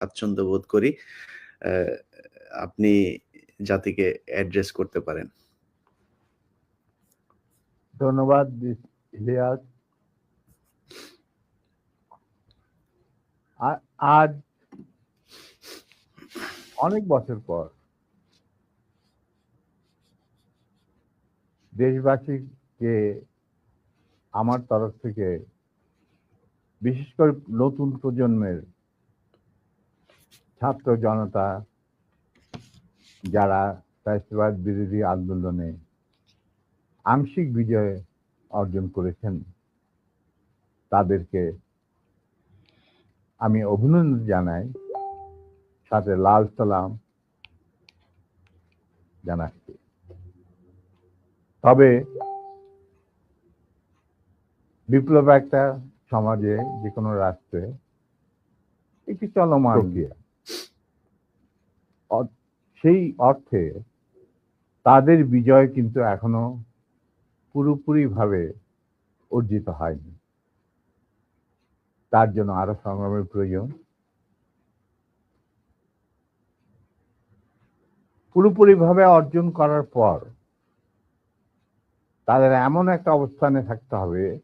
স্বাচ্ছন্দ্য বোধ করি আপনি জাতিকে অ্যাড্রেস করতে পারেন। ধন্যবাদ ইলিয়াস। আজ অনেক বছর পর দেশবাসীকে আমার তরফ থেকে, বিশেষ করে নতুন প্রজন্মের ছাত্র জনতা যারা ফ্যাসিবাদ বিরোধী আন্দোলনে আংশিক বিজয় অর্জন করেছেন, তাদেরকে আমি অভিনন্দন জানাই। সাথে লাল সালাম জানাচ্ছি। তবে বিপ্লব একটা সমাজে যে কোনো রাষ্ট্রে, একটি চলমান প্রক্রিয়া। অ- সেই অর্থে তাদের বিজয় কিন্তু এখনও পুরোপুরিভাবে অর্জিত হয়নি। তার জন্য আরও সংগ্রামের প্রয়োজন। পুরোপুরিভাবে অর্জন করার পর তাদের এমন একটা অবস্থানে থাকতে হবে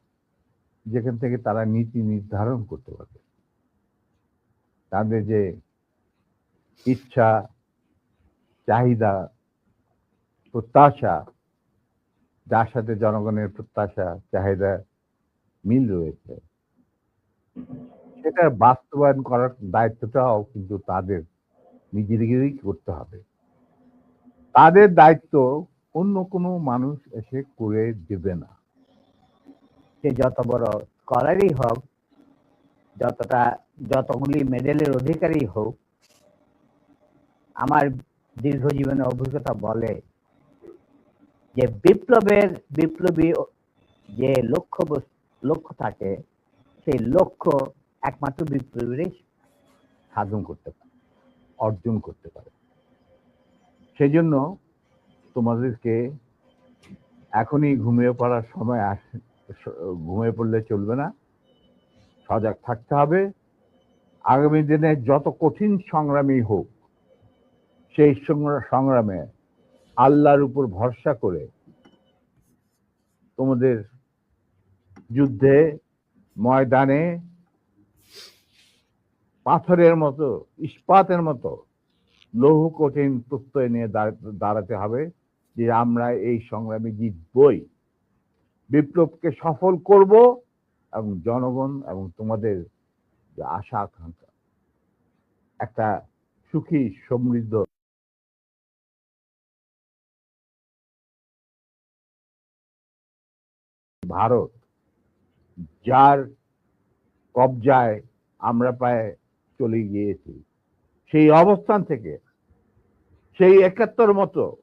যেখান থেকে তারা নীতি নির্ধারণ করতে পারবে। তাদের যে ইচ্ছা চাহিদা, প্রত্যাশা, যার সাথে জনগণের প্রত্যাশা, চাহিদা মিল রয়েছে। সেটা বাস্তবায়ন করার দায়িত্বটাও কিন্তু তাদের নিজেদেরই করতে হবে। তাদের দায়িত্ব অন্য কোনো মানুষ এসে করে দেবে না। সে যত বড় স্কলারই হোক, যতটা, যতগুলি মেডেলের অধিকারী হোক, আমার দীর্ঘ জীবনের অভিজ্ঞতা বলে যে বিপ্লবের, বিপ্লবী যে লক্ষ্য লক্ষ্য থাকে, সেই লক্ষ্য একমাত্র বিপ্লবীরই সাধন করতে পারে, অর্জন করতে পারে। সেই জন্য তোমাদেরকে এখনই ঘুমিয়ে পড়ার সময় আস- ঘুমিয়ে পড়লে চলবে না। সজাগ থাকতে হবে। আগামী দিনে যত কঠিন সংগ্রামী হোক সেই সংগ্রা- সংগ্রামে আল্লাহর উপর ভরসা করে তোমাদের যুদ্ধে ময়দানে পাথরের মতো, ইস্পাতের মতো লৌহ কঠিন প্রত্যয় নিয়ে দাঁড়- দাঁড়াতে হবে যে আমরা এই সংগ্রামে জিতবই। বিপ্লবকে সফল করব এবং জনগণ এবং তোমাদের যে আশা আকাঙ্ক্ষা একটা সুখী সমৃদ্ধ ভারত, যার কবজায় আমরা প্রায় চলে গিয়েছি। সেই অবস্থান থেকে, সেই একাত্তর মতো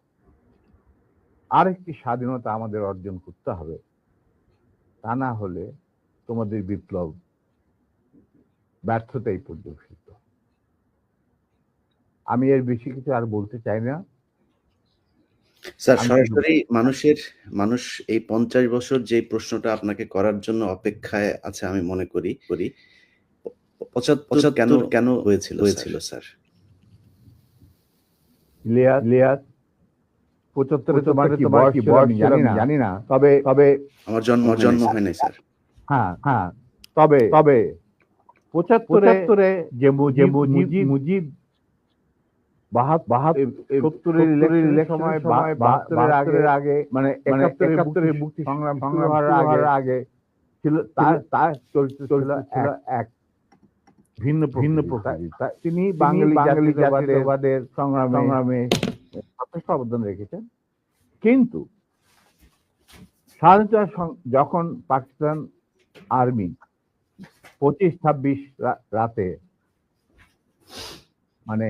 আরেকটি স্বাধীনতা আমাদের অর্জন করতে হবে। তা না হলে তোমাদের বিপ্লব ব্যর্থতাই পর্যবেসিত আমি এর বেশি কিছু আর বলতে চাই না। স্যার সরাসরি মানুষের মানুষ এই পঞ্চাশ বছর যে প্রশ্নটা আপনাকে করার জন্য অপেক্ষায় আছে আমি মনে করি করি। পঁচাত্তর কেন কেন হয়েছিল হয়েছিল স্যার। পঁচাত্তরে তোমার কি বয়স ছিল আমি জানি না। জানি না। তবে তবে আমার জন্ম জন্ম হয় নাই স্যার। হ্যাঁ হ্যাঁ। তবে তবে পঁচাত্তরে যে মুজিব মুজিব মুজিব বাহাত্তর সত্তরের ইলেকশনের সময় বাহাত্তরের আগে আগে মানে একাত্তরের মুক্তি সংগ্রাম সংগ্রাম আগে। ছিল তার তার চরিত্র এক। ভিন্ন ভিন্ন প্রকার তিনি বাঙালি জাতীয়তাবাদের সংগ্রামে সংগ্রামে যথেষ্ট অবদান রেখেছেন। কিন্তু স্বাধীনতা যখন পাকিস্তান আর্মি পঁচিশ ছাব্বিশ রাতে মানে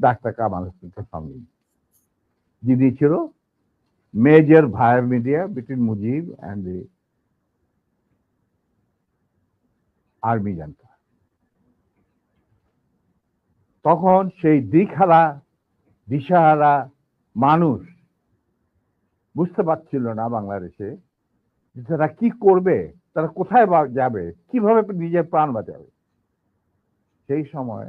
ডাক্তার কামাল হোসেনকে সঙ্গে। যিনি ছিল major via media between Mujib and the army জানতা তখন সেই দিকহারা, দিশাহারা মানুষ বুঝতে পারছিল না বাংলাদেশে যে তারা কি করবে, তারা কোথায় যাবে, কীভাবে নিজের প্রাণ বাঁচাবে সেই সময়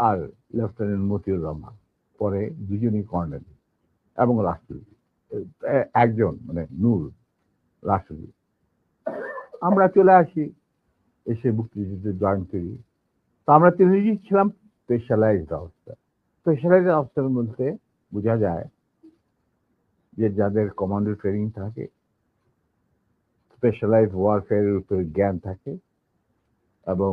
আর লেফটেন্যান্ট মতিউর রহমান, পরে দুজনই কর্নেল এবং রাষ্ট্রপতি একজন মানে নূর রাষ্ট্রপতি আমরা চলে আসি এসে মুক্তিযুদ্ধে জয়েন করি তো আমরা তিনজনই ছিলাম স্পেশালাইজড অবস্থা স্পেশালাইজড অবস্থার মধ্যে বোঝা যায় যে যাদের কমান্ডো ট্রেনিং থাকে স্পেশালাইজ ওয়ারফেয়ারের উপরে জ্ঞান থাকে এবং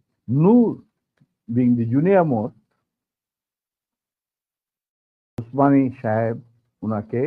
Noor being the junior most Usmani Saheb ওনাকে